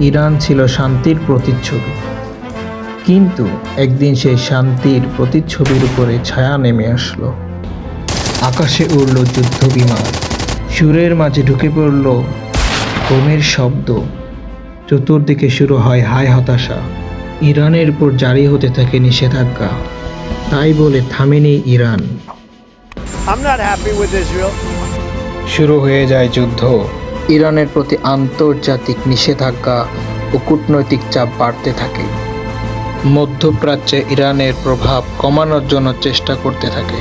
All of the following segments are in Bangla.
ইরান ছিল শান্তির প্রতিচ্ছবি। কিন্তু একদিন সেই শান্তির প্রতিচ্ছবির উপরে ছায়া নেমে আসলো। আকাশে উড়ল যুদ্ধ বিমান সুরের মাঝে ঢুকে পড়ল বোমের শব্দ। চতুর্দিকে শুরু হয় হায় হতাশা। ইরানের উপর জারি হতে থাকে নিষেধাজ্ঞা। তাই বলে থামেনি ইরান. শুরু হয়ে যায় যুদ্ধ। ইরানের প্রতি আন্তর্জাতিক নিষেধাজ্ঞা ও কূটনৈতিক চাপ বাড়তে থাকে। মধ্যপ্রাচ্যে ইরানের প্রভাব কমানোর জন্য চেষ্টা করতে থাকে।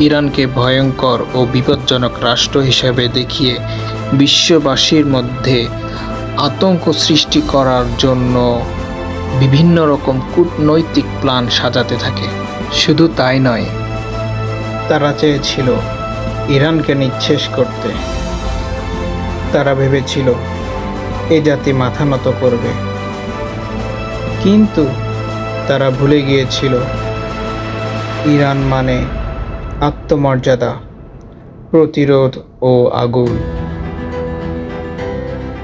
ইরানকে ভয়ঙ্কর ও বিপজ্জনক রাষ্ট্র হিসেবে দেখিয়ে বিশ্ববাসীর মধ্যে আতঙ্ক সৃষ্টি করার জন্য বিভিন্ন রকম কূটনৈতিক প্ল্যান সাজাতে থাকে। শুধু তাই নয়, তারা চেয়েছিল ইরানকে নিঃশেষ করতে। তারা ভেবেছিল, এ জাতি মাথা নত করবে। কিন্তু তারা ভুলে গিয়েছিল, ইরান মানে আত্মমর্যাদা, প্রতিরোধ ও আগুন।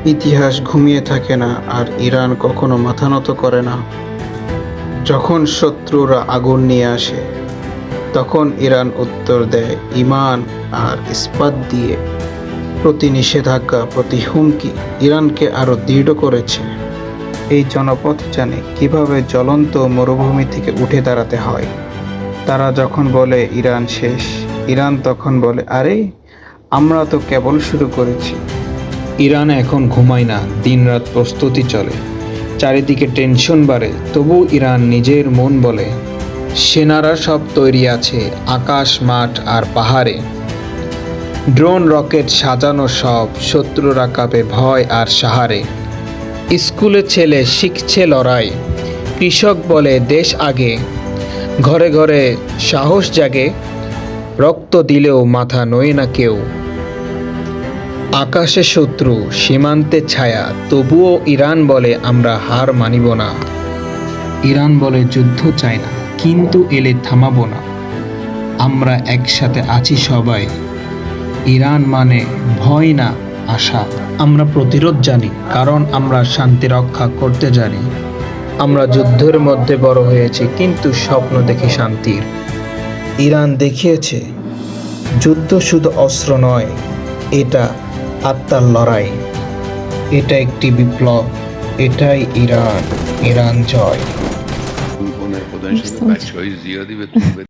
ইতিহাস ঘুমিয়ে থাকে না আর ইরান কখনো মাথা নত করে না। যখন শত্রুরা আগুন নিয়ে আসে তখন ইরান উত্তর দেয়, ইমান আর ইস্পাত দিয়ে প্রতি নিষেধাজ্ঞা, প্রতি হুমকি ইরানকে আরও দৃঢ় করেছে। এই জনপথ জানে কীভাবে জ্বলন্ত মরুভূমি থেকে উঠে দাঁড়াতে হয়। তারা যখন বলে, ইরান শেষ, ইরান তখন বলে, আরে, আমরা তো কেবল শুরু করেছি। ইরান এখন ঘুমায় না, দিনরাত প্রস্তুতি চলে। চারিদিকে টেনশন বাড়ে তবু ইরান নিজের মন বলে সেনারা সব তৈরি আছে, আকাশ, মাঠ আর পাহাড়ে। ড্রোন, রকেট সাজানো সব, শত্রুরা কাঁপে ভয় আর সাহারে। স্কুলে ছেলে শিখছে লড়াই, কৃষক বলে দেশ আগে। ঘরে ঘরে সাহস জাগে, রক্ত দিলেও মাথা নয় না কেউ। আকাশে শত্রু, সীমান্তে ছায়া, তবুও ইরান বলে আমরা হার মানিব না। ইরান বলে যুদ্ধ চাই না। কিন্তু এলে থামাবো না। আমরা একসাথে আছি সবাই। ইরান মানে ভয় না আশা। আমরা প্রতিরোধ জানি, কারণ আমরা শান্তি রক্ষা করতে জানি। আমরা যুদ্ধের মধ্যে বড় হয়েছি, কিন্তু স্বপ্ন দেখি শান্তির। ইরান দেখিয়েছে, যুদ্ধ শুধু অস্ত্র নয়, এটা আত্মার লড়াই। এটা একটি বিপ্লব, এটাই ইরান ইরান জয়। Angeles, by Joyce Zia,